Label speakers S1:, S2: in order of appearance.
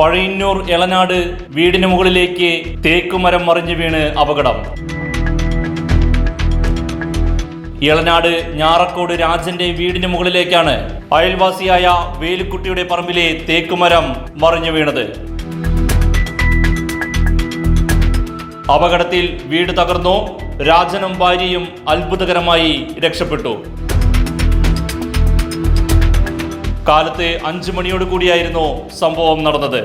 S1: Pazhayannur Elanad വീടിന് മുകളിലേക്ക് തേക്കുമരം മറിഞ്ഞു വീണ് അപകടം. ഇളനാട് ഞാറക്കോട് രാജന്റെ വീടിന് മുകളിലേക്കാണ് അയൽവാസിയായ വേലുക്കുട്ടിയുടെ പറമ്പിലെ തേക്കുമരം മറിഞ്ഞു വീണത്. അപകടത്തിൽ വീട് തകർന്നു രാജനും ഭാര്യയും അത്ഭുതകരമായി രക്ഷപ്പെട്ടു. കാലത്ത് അഞ്ചു മണിയോട് കൂടിയായിരുന്നു സംഭവം നടന്നത്.